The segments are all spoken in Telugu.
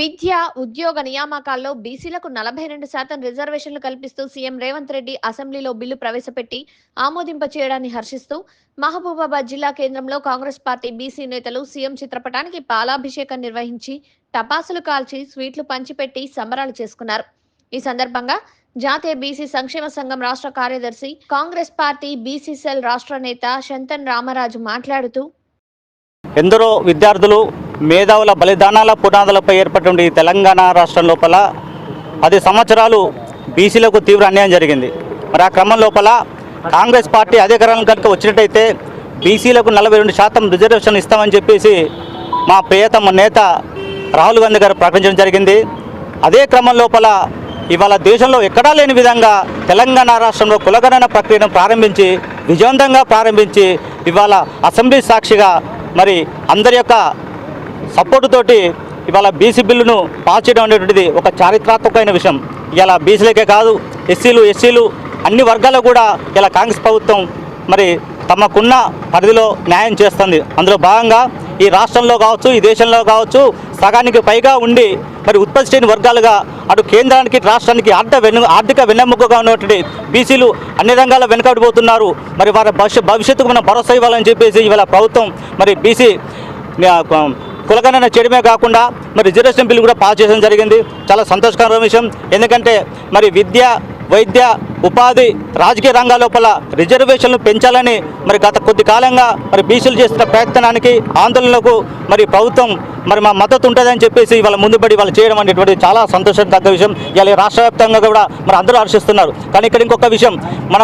విద్య ఉద్యోగ నియామకాల్లో బీసీలకు నలభై రెండు శాతం రిజర్వేషన్లు కల్పిస్తూ సీఎం రేవంత్ రెడ్డి అసెంబ్లీలో బిల్లు ప్రవేశపెట్టి ఆమోదింప చేయడాన్ని హర్షిస్తూ మహబూబాబాద్ జిల్లా కేంద్రంలో కాంగ్రెస్ పార్టీ బీసీ నేతలు సీఎం చిత్రపటానికి పాలాభిషేకం నిర్వహించి టపాసులు కాల్చి స్వీట్లు పంచిపెట్టి సంబరాలు చేసుకున్నారు. ఈ సందర్భంగా జాతీయ బీసీ సంక్షేమ సంఘం రాష్ట్ర కార్యదర్శి కాంగ్రెస్ పార్టీ బీసీ సెల్ రాష్ట్ర నేత శంతన్ రామరాజు మాట్లాడుతూ ఎందరో విద్యార్థులు మేధావుల బలిదానాల పునాదులపై ఏర్పడిన ఈ తెలంగాణ రాష్ట్రం లోపల పది సంవత్సరాలు బీసీలకు తీవ్ర అన్యాయం జరిగింది. మరి ఆ క్రమం లోపల కాంగ్రెస్ పార్టీ అధికారంలో కనుక వచ్చినట్టయితే బీసీలకు నలభై రెండు శాతం రిజర్వేషన్ ఇస్తామని చెప్పేసి మా ప్రియతమ నేత రాహుల్ గాంధీ గారు ప్రకటించడం జరిగింది. అదే క్రమం లోపల ఇవాళ దేశంలో ఎక్కడా లేని విధంగా తెలంగాణ రాష్ట్రంలో కులగణన ప్రక్రియను ప్రారంభించి విజయవంతంగా ప్రారంభించి ఇవాళ అసెంబ్లీ సాక్షిగా మరి అందరి యొక్క సపోర్టు తోటి ఇవాళ బీసీ బిల్లును పాస్ చేయడం అనేటువంటిది ఒక చారిత్రాత్మకమైన విషయం. ఇలా బీసీలకే కాదు ఎస్సీలు ఎస్సీలు అన్ని వర్గాల్లో కూడా ఇలా కాంగ్రెస్ ప్రభుత్వం మరి తమకున్న పరిధిలో న్యాయం చేస్తుంది. అందులో భాగంగా ఈ రాష్ట్రంలో కావచ్చు ఈ దేశంలో కావచ్చు సగానికి పైగా ఉండి మరి ఉత్పత్తి చేయని వర్గాలుగా అటు కేంద్రానికి రాష్ట్రానికి అడ్డ వెను ఆర్థిక వెన్నెముకగా ఉన్నటువంటి బీసీలు అన్ని రంగాల వెనుకబడిపోతున్నారు. మరి వారి భవిష్య భవిష్యత్తుకు మనం భరోసా ఇవ్వాలని చెప్పేసి ఇవాళ ప్రభుత్వం మరి బీసీ కులగణన చేయడమే కాకుండా మరి రిజర్వేషన్ బిల్లు కూడా పాస్ చేయడం జరిగింది. చాలా సంతోషకరమైన విషయం. ఎందుకంటే మరి విద్య వైద్య ఉపాధి రాజకీయ రంగాల లోపల రిజర్వేషన్లు పెంచాలని మరి గత కొద్ది కాలంగా మరి బీసీలు చేస్తున్న ప్రయత్నానికి ఆందోళనలకు మరి ప్రభుత్వం మరి మా మద్దతు ఉంటుందని చెప్పేసి వాళ్ళ ముందుబడి వాళ్ళు చేయడం అనేటువంటి చాలా సంతోషం తగ్గ విషయం. ఇలా రాష్ట్ర వ్యాప్తంగా కూడా మరి అందరూ హర్షిస్తున్నారు. కానీ ఇక్కడ ఇంకొక విషయం మన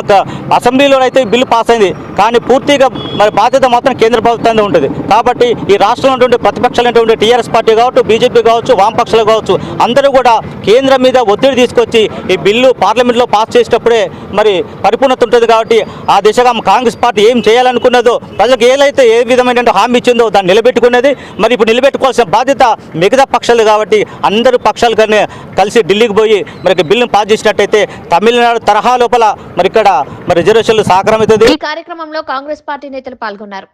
అసెంబ్లీలో అయితే బిల్లు పాస్ అయింది. కానీ పూర్తిగా మరి బాధ్యత మాత్రం కేంద్ర ప్రభుత్వాన్ని ఉంటుంది. కాబట్టి ఈ రాష్ట్రంలో ఉన్నటువంటి ప్రతిపక్షాలైనటువంటి టీఆర్ఎస్ పార్టీ కావచ్చు బీజేపీ కావచ్చు వామపక్షాలు కావచ్చు అందరూ కూడా కేంద్రం మీద ఒత్తిడి తీసుకొచ్చి ఈ బిల్లు పార్లమెంట్లో పాస్ అప్పుడే మరి పరిపూర్ణత ఉంటుంది కాబట్టి ఆ దిశగా కాంగ్రెస్ పార్టీ ఏం చేయాలనుకున్నదో ప్రజలకు ఏదైతే ఏ విధమైన హామీ ఇచ్చిందో దాన్ని నిలబెట్టుకున్నది. మరి ఇప్పుడు నిలబెట్టుకోవాల్సిన బాధ్యత మిగతా పక్షాలు కాబట్టి అందరూ పక్షాలు కానీ కలిసి ఢిల్లీకి పోయి మరి బిల్లును పాస్ చేసినట్టయితే తమిళనాడు తరహా లోపల మరి ఇక్కడ మరి రిజర్వేషన్లు సాకరమవుతుంది. ఈ కార్యక్రమంలో కాంగ్రెస్ పార్టీ నేతలు పాల్గొన్నారు.